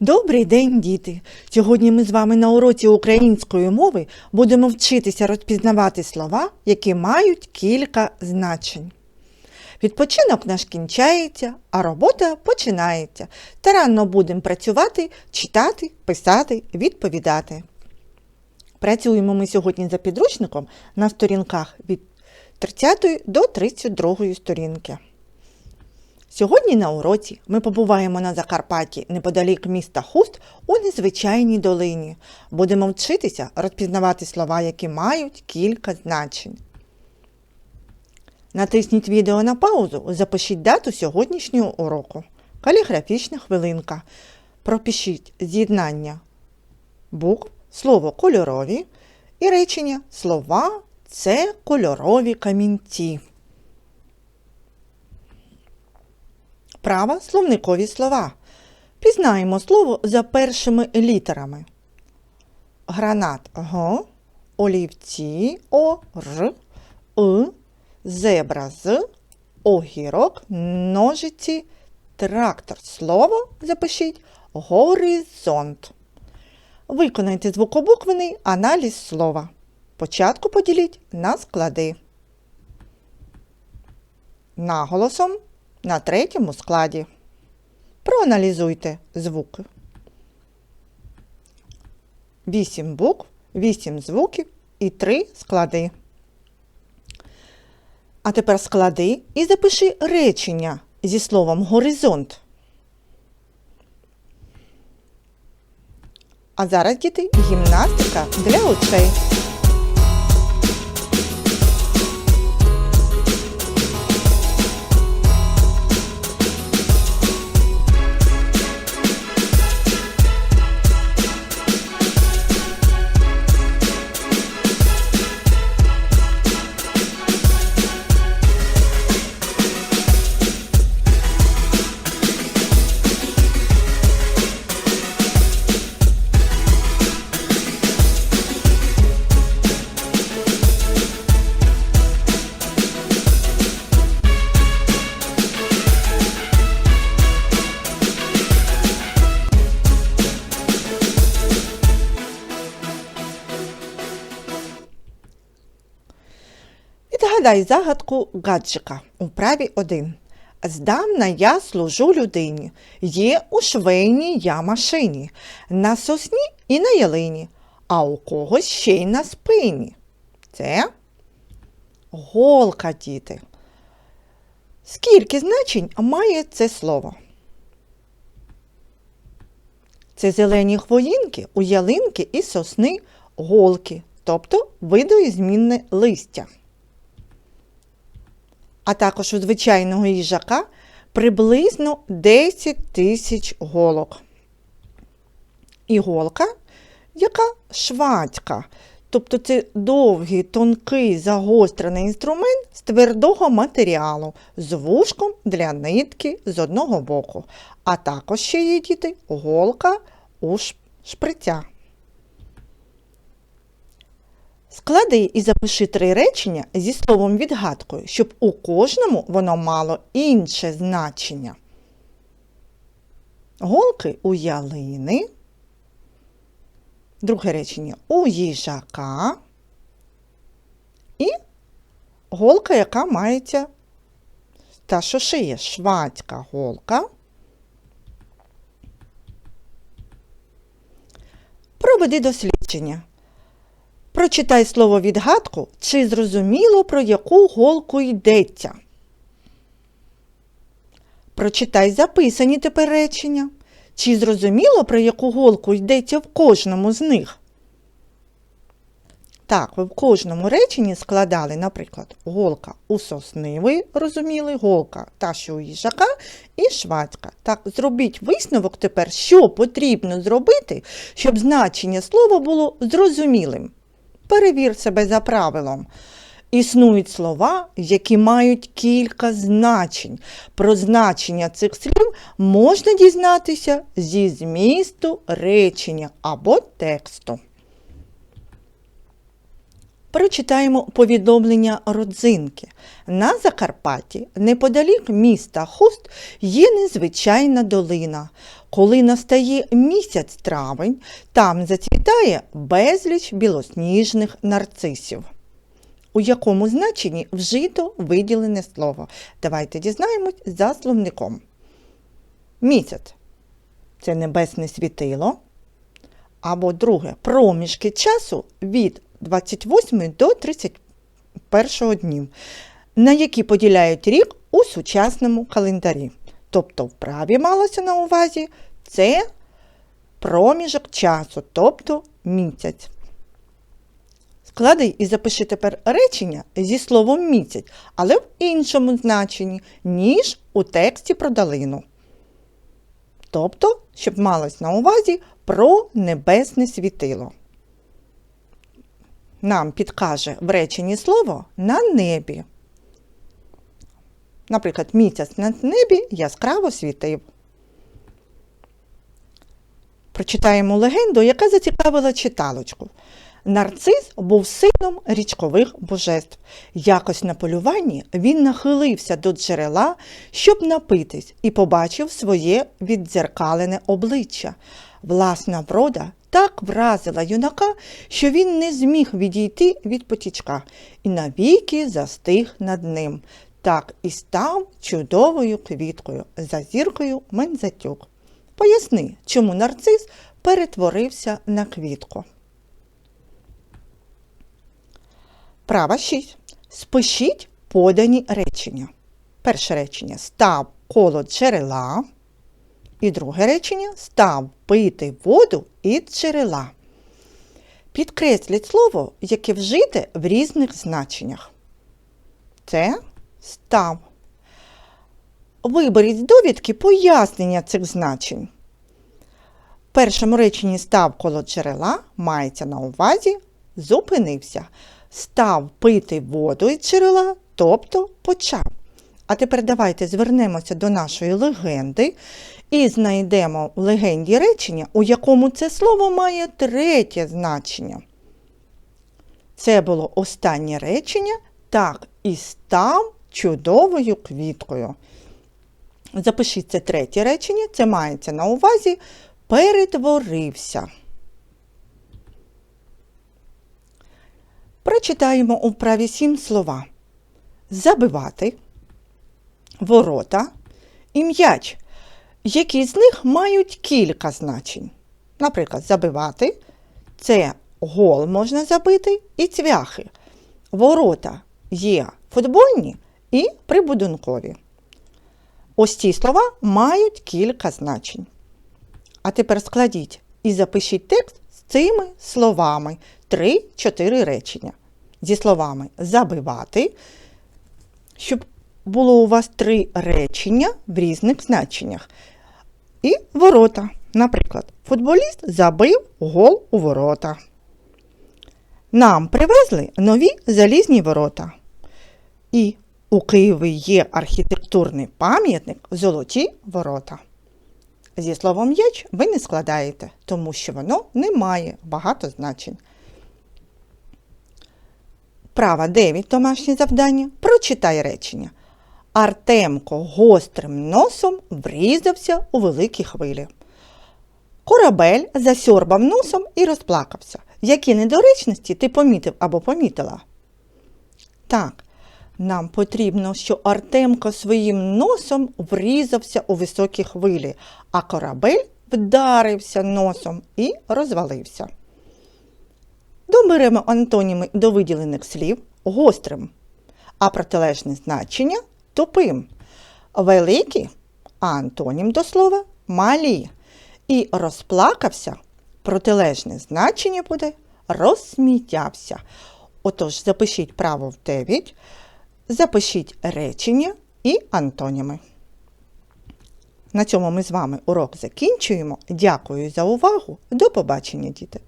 Добрий день, діти! Сьогодні ми з вами на уроці української мови будемо вчитися розпізнавати слова, які мають кілька значень. Відпочинок наш кінчається, а робота починається. Старанно будемо працювати, читати, писати, відповідати. Працюємо ми сьогодні за підручником на сторінках від 30 до 32 сторінки. Сьогодні на уроці ми побуваємо на Закарпатті неподалік міста Хуст у незвичайній долині. Будемо вчитися розпізнавати слова, які мають кілька значень. Натисніть відео на паузу, запишіть дату сьогоднішнього уроку. Каліграфічна хвилинка. Пропишіть з'єднання букв, слово кольорові і речення слова це кольорові камінці. Права словникові слова. Пізнаємо слово за першими літерами. Гранат Г, олівці О, Р, И, зебра з, огірок, ножиці, трактор. Слово запишіть горизонт. Виконайте звукобуквений аналіз слова. Початку поділіть на склади. Наголосом на третьому складі. Проаналізуйте звуки. Вісім букв, вісім звуків і три склади. А тепер склади і запиши речення зі словом горизонт. А зараз, діти, гімнастика для очей. Відгадай загадку гаджика у праві 1. Здавна я служу людині, є у швейній я машині, на сосні і на ялині, а у когось ще й на спині. Це голка, діти. Скільки значень має це слово? Це зелені хвоїнки у ялинки і сосни голки, тобто видоізмінне листя. А також у звичайного їжака приблизно 10 тисяч голок. Іголка, яка швадька, тобто це довгий, тонкий загострений інструмент з твердого матеріалу з вушком для нитки з одного боку. А також ще є діти голка у шприця. Склади і запиши три речення зі словом відгадкою, щоб у кожному воно мало інше значення. Голки у ялини. Друге речення у їжака. І голка, яка мається та що шиє швадська голка. Проведи дослідження. Прочитай слово відгадку, чи зрозуміло, про яку голку йдеться. Прочитай записані тепер речення. Чи зрозуміло, про яку голку йдеться в кожному з них? Так, ви в кожному реченні складали, наприклад, голка у сосни, ви розуміли, голка та що у їжака і швадька. Так, зробіть висновок тепер, що потрібно зробити, щоб значення слова було зрозумілим. Перевір себе за правилом. Існують слова, які мають кілька значень. Про значення цих слів можна дізнатися зі змісту речення або тексту. Прочитаємо повідомлення родзинки. На Закарпатті, неподалік міста Хуст, є незвичайна долина. Коли настає місяць травень, там зацвітає безліч білосніжних нарцисів. У якому значенні вжито виділене слово? Давайте дізнаємось за словником. Місяць це небесне світило. Або друге проміжки часу від 28 до 31 днів, на які поділяють рік у сучасному календарі. Тобто, вправі малося на увазі це проміжок часу, тобто місяць. Склади і запиши тепер речення зі словом місяць, але в іншому значенні, ніж у тексті про долину. Тобто, щоб малось на увазі про небесне світило. Нам підкаже в реченні слово на небі. Наприклад, місяць на небі яскраво світив. Прочитаємо легенду, яка зацікавила читалочку. Нарцис був сином річкових божеств. Якось на полюванні він нахилився до джерела, щоб напитись, і побачив своє віддзеркалене обличчя. Власна врода так вразила юнака, що він не зміг відійти від потічка і навіки застиг над ним. Так і став чудовою квіткою за зіркою Мензатюк. Поясни, чому нарцис перетворився на квітку. Права 6. Спишіть подані речення. Перше речення став коло джерела. І друге речення став пити воду із джерела. Підкресліть слово, яке вжите в різних значеннях. Це став. Виберіть з довідки пояснення цих значень. В першому реченні став коло джерела мається на увазі зупинився. Став пити воду із джерела, тобто почав. А тепер давайте звернемося до нашої легенди і знайдемо в легенді речення, у якому це слово має третє значення. Це було останнє речення, так і став чудовою квіткою. Запишіть це третє речення, це мається на увазі перетворився. Прочитаємо у вправі сім слова. Забивати, ворота і м'яч, які з них мають кілька значень. Наприклад, забивати це гол можна забити і цвяхи. Ворота є футбольні і прибудинкові. Ось ці слова мають кілька значень. А тепер складіть і запишіть текст з цими словами 3-4 речення. Зі словами забивати, щоб було у вас три речення в різних значеннях. І ворота. Наприклад, футболіст забив гол у ворота. Нам привезли нові залізні ворота. І у Києві є архітектурний пам'ятник Золоті ворота. Зі словом м'яч ви не складаєте, тому що воно не має багато значень. Права 9 домашнє завдання. Прочитай речення. Артемко гострим носом врізався у великі хвилі. Корабель засьорбав носом і розплакався. Які недоречності ти помітив або помітила? Так, нам потрібно, що Артемко своїм носом врізався у високі хвилі, а корабель вдарився носом і розвалився. Доберемо антоніми до виділених слів гострим, а протилежне значення тупим. Великі, а антонім до слова малі. І розплакався, протилежне значення буде розсміявся. Отож, запишіть право в 9, запишіть речення і антоніми. На цьому ми з вами урок закінчуємо. Дякую за увагу. До побачення, діти!